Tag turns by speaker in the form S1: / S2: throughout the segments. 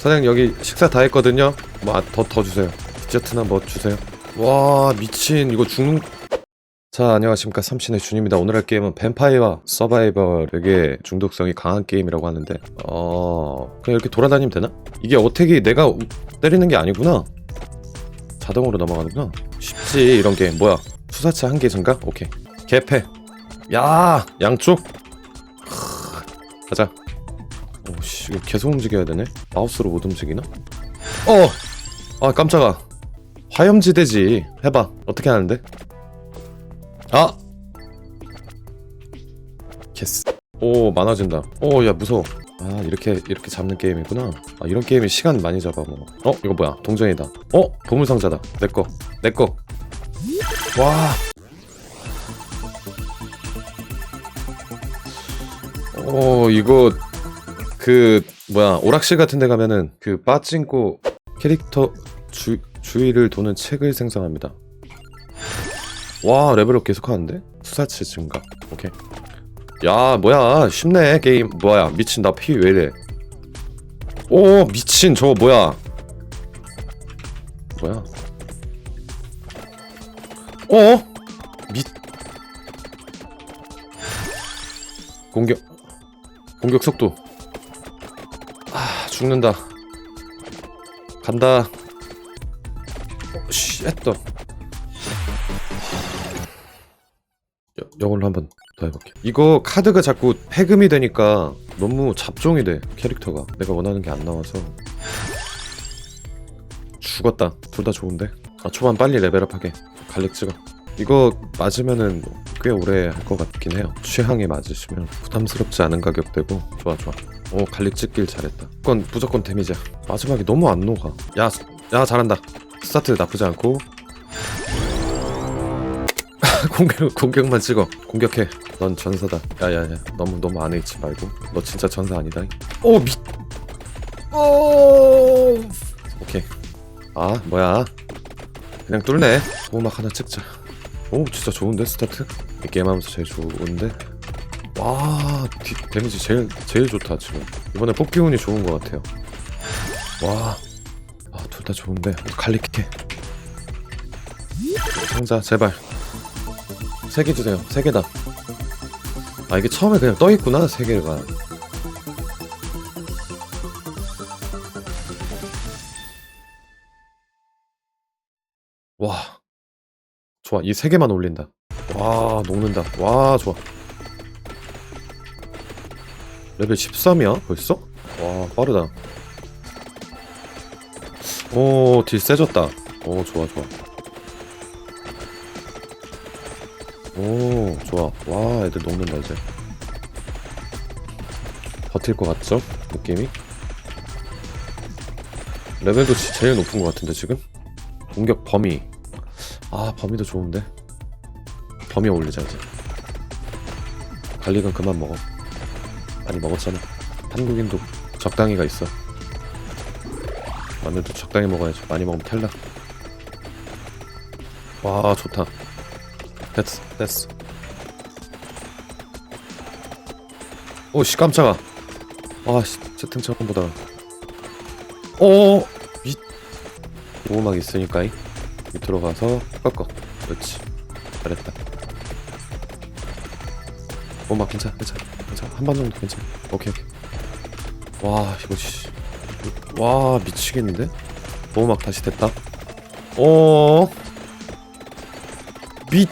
S1: 사장님 여기 식사 다 했거든요. 뭐더더 주세요. 디저트나 뭐 주세요. 와 미친. 이거 죽는 자 안녕하십니까. 삼신의 준입니다. 오늘 할 게임은 뱀파이어 서바이벌 되게 중독성이 강한 게임이라고 하는데 어 그냥 이렇게 돌아다니면 되나? 이게 어택이 내가 우- 때리는 게 아니구나. 자동으로 넘어가는구나. 쉽지 이런 게임. 뭐야? 수사체 한개 증가? 오케이. 개패. 야 양쪽. 크, 가자 오씨 이거 계속 움직여야 되네 마우스로 못 움직이나? 어! 아 깜짝아 화염지대지 해봐 어떻게 하는데? 아! 개스 오 많아진다 오 야 무서워 아 이렇게 이렇게 잡는 게임이구나 아 이런 게임이 시간 많이 잡아 뭐 어? 이거 뭐야 동전이다 어? 보물상자다 내꺼 내꺼 와 오, 이거 그 뭐야 오락실 같은 데 가면은 그 빠찡코 캐릭터 주, 주위를 도는 책을 생성합니다. 와 레벨업 계속 하는데 수사치 증가. 오케이. 야 뭐야 쉽네 게임 뭐야 미친 나 피 왜 이래? 오 미친 저거 뭐야? 뭐야? 어? 미 공격 공격 속도 아 죽는다. 간다. 어, 씨 했다 이걸로 한번 더 해볼게 이거 카드가 자꾸 폐금이 되니까 너무 잡종이 돼 캐릭터가. 내가 원하는 게 안 나와서. 죽었다. 둘 다 좋은데? 아 초반 빨리 레벨업하게. 갈릭 찍어 이거 맞으면은 꽤 오래 할 것 같긴 해요. 취향에 맞으시면 부담스럽지 않은 가격대고. 좋아 좋아 오 갈릭 찍길 잘했다. 무조건 무조건 데미지야. 마지막에 너무 안 녹아. 야, 스- 야 잘한다. 스타트 나쁘지 않고. 공격 공격만 찍어. 공격해. 넌 전사다. 야야야. 너무 너무 안에 있지 말고. 너 진짜 전사 아니다. 오 미 오! 오케이. 아 뭐야? 그냥 뚫네. 보호막 하나 찍자. 오 진짜 좋은데 스타트? 이 게임하면서 제일 좋은데 와 디, 데미지 제일 제일 좋다 지금. 이번에 뽑기 운이 좋은 것 같아요. 와아둘 다 좋은데. 갈릭해 상자 제발. 세 개 주세요. 세 개다. 아 이게 처음에 그냥 떠 있구나 세 개가. 와. 좋아 이 세 개만 올린다. 와 녹는다. 와 좋아 레벨 13이야? 벌써? 와 빠르다. 오딜 세졌다. 오 좋아 좋아. 오 좋아. 와 애들 녹는다 이제. 버틸 것 같죠? 느낌이? 레벨도 지- 제일 높은 것 같은데 지금? 공격 범위. 아 범위도 좋은데. 범위 올리자 이제. 갈릭은 그만 먹어 많이 먹었잖아. 한국인도 적당히가 있어. 마늘도 적당히 먹어야지. 많이 먹으면 탈락. 와 좋다. 됐어 됐어. 오씨 깜짝아. 아씨 채팅 처음 보다. 오밑 보호막 있으니까 이. 밑으로 가서 꺾어. 그렇지. 잘했다. 보호막 괜찮아 괜찮아 괜찮아 한 번 정도 괜찮아 오케이 오케이 와 이거 씨와 미치겠는데 보호막 다시 됐다 오 밑.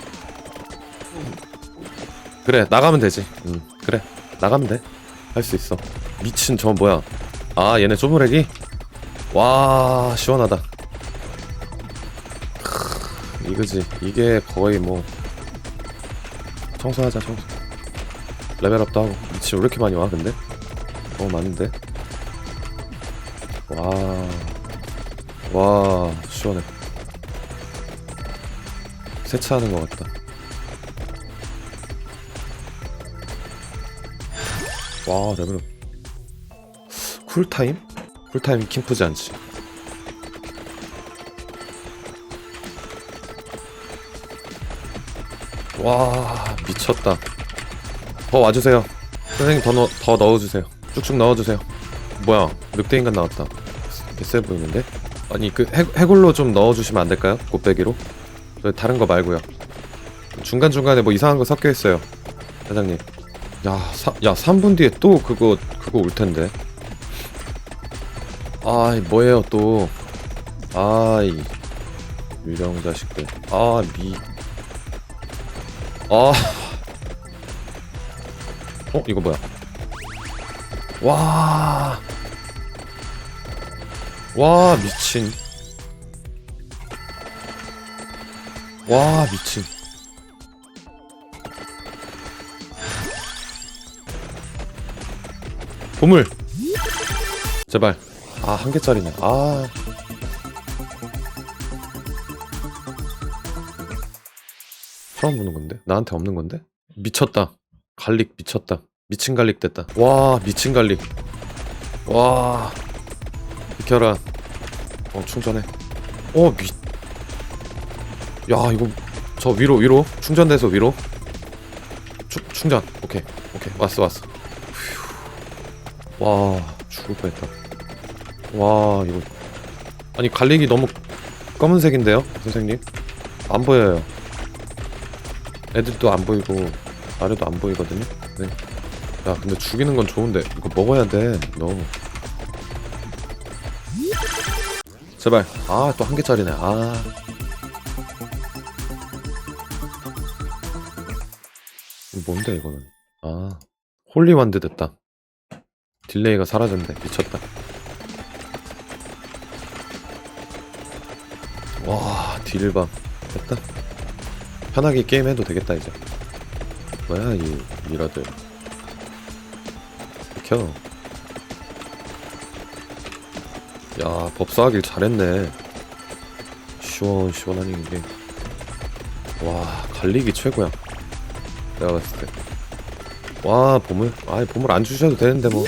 S1: 그래 나가면 되지. 응 그래 나가면 돼. 할 수 있어. 미친 저 뭐야? 아 얘네 쪼무레기? 와 시원하다. 크, 이거지. 이게 거의 뭐 청소하자 청소. 레벨업도 하고 미친 왜 이렇게 많이 와 근데? 너무 많은데? 와. 와 시원해. 세차하는 것 같다. 와 레벨업. 쿨타임? 쿨타임 킹프지 않지. 와 미쳤다. 더 와주세요. 선생님 더, 넣, 더 넣어주세요. 쭉쭉 넣어주세요. 뭐야 늑대 인간 나왔다. 개쎄 보이는데? 아니 그 해, 해골로 좀 넣어주시면 안 될까요? 곱빼기로? 저 다른 거 말고요. 중간 중간에 뭐 이상한 거 섞여 있어요, 사장님. 야, 사, 야 3분 뒤에 또 그거 그거 올 텐데. 아이 뭐예요 또? 아이 유령 자식들. 아 미. 아. 어 이거 뭐야? 와. 와 미친. 와 미친. 보물. 제발. 아 한 개짜리네. 아. 처음 보는 건데? 나한테 없는 건데? 미쳤다. 갈릭 미쳤다. 미친 갈릭 됐다. 와 미친 갈릭. 와. 비켜라. 어 충전해. 어 미. 야 이거 저 위로 위로 충전돼서 위로. 추, 충전. 오케이 오케이 왔어 왔어. 휴. 와 죽을 뻔했다. 와 이거 아니 갈릭이 너무 검은색인데요 선생님 안 보여요. 애들도 안 보이고 아래도 안 보이거든요. 네. 야 근데 죽이는 건 좋은데 이거 먹어야 돼. 너. 제발. 아 또 한 개짜리네. 아. 뭔데 이거는? 아 홀리완드 됐다. 딜레이가 사라졌네. 미쳤다. 와 딜방 됐다. 편하게 게임해도 되겠다 이제. 뭐야 이 미라들. 비켜. 야 법사하길 잘했네. 시원시원하니 이게. 와 갈릭이 최고야. 내가 봤을 때. 와 보물. 아 보물 안 주셔도 되는데 뭐.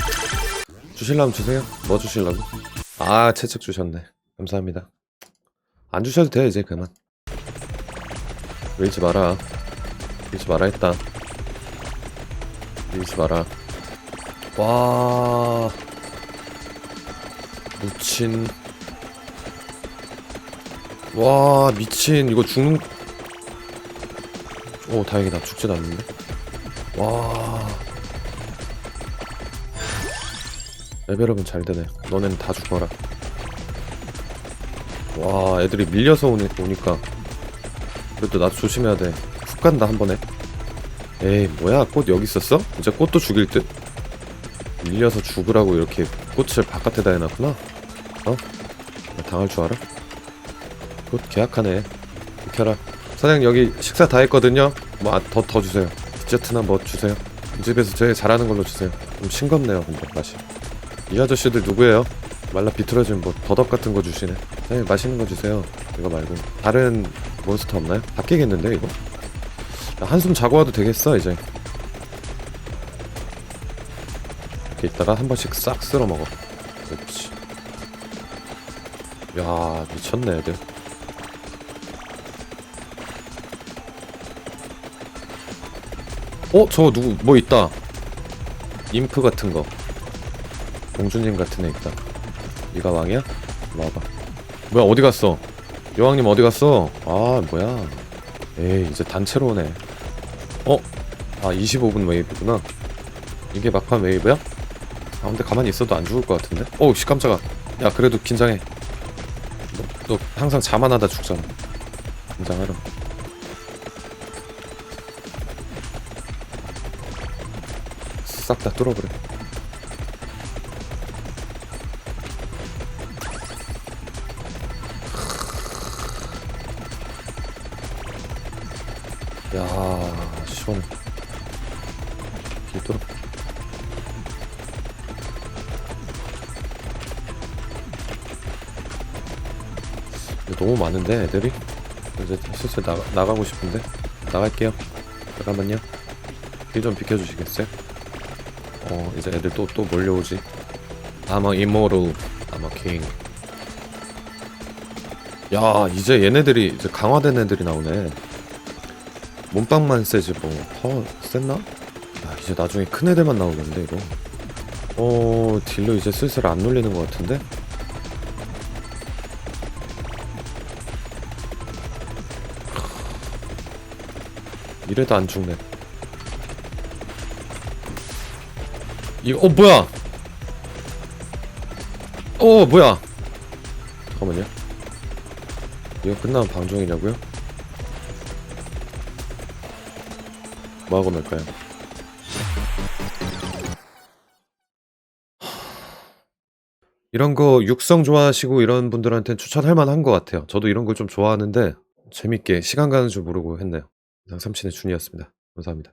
S1: 주실라면 주세요. 뭐 주실라고? 아 채찍 주셨네. 감사합니다. 안 주셔도 돼 이제 그만. 밀지 마라. 밀지 마라 했다. 밀지 마라. 와. 미친. 와, 미친. 이거 죽는. 오, 다행이다. 죽진 않는데. 와. 레벨업은 잘 되네. 너넨 다 죽어라. 와, 애들이 밀려서 오니, 오니까. 그래도 나도 조심해야 돼. 훅 간다, 한 번에. 에이, 뭐야. 꽃 여기 있었어? 이제 꽃도 죽일 듯? 밀려서 죽으라고 이렇게 꽃을 바깥에다 해놨구나? 어? 나 당할 줄 알아? 꽃 계약하네. 비켜라. 사장님 여기 식사 다 했거든요? 뭐, 아, 더, 더 주세요. 디저트나 뭐 주세요. 이 집에서 제일 잘하는 걸로 주세요. 좀 싱겁네요, 근데 맛이. 이 아저씨들 누구예요? 말라 비틀어진 뭐 더덕 같은 거 주시네. 사장님 맛있는 거 주세요. 이거 말고. 다른 몬스터 없나요? 바뀌겠는데, 이거? 야, 한숨 자고 와도 되겠어, 이제. 이렇게 있다가 한 번씩 싹 쓸어 먹어. 그렇지. 야 미쳤네 애들. 어 저거 누구 뭐 있다. 인프 같은 거. 공주님 같은 애 있다. 네가 왕이야? 와봐. 뭐야 어디 갔어? 여왕님 어디 갔어? 아 뭐야? 에이 이제 단체로 오네. 어? 아 25분 웨이브구나. 이게 막판 웨이브야? 아 근데 가만히 있어도 안 죽을 것 같은데? 어우 씨 깜짝아 야 그래도 긴장해 너, 너 항상 자만하다 죽잖아 긴장하라 싹 다 뚫어버려 야 너무 많은데 애들이? 이제 슬슬 나가, 나가고 싶은데. 나갈게요. 잠깐만요. 길 좀 비켜주시겠어요? 어 이제 애들 또 또 몰려오지. 아마 이모로 아마 킹. 야 이제 얘네들이 이제 강화된 애들이 나오네. 몸빵만 세지 뭐 파워 셌나? 야 이제 나중에 큰 애들만 나오겠는데 이거? 어 딜로 이제 슬슬 안 눌리는 것 같은데 이래도 안 죽네. 이거 어 뭐야? 어 뭐야? 잠깐만요. 이거 끝나면 방종이냐고요? 뭐하고 놀까요? 이런 거 육성 좋아하시고 이런 분들한테는 추천할 만한 것 같아요. 저도 이런 걸 좀 좋아하는데 재밌게 시간 가는 줄 모르고 했네요. 이상 삼신의 준이었습니다. 감사합니다.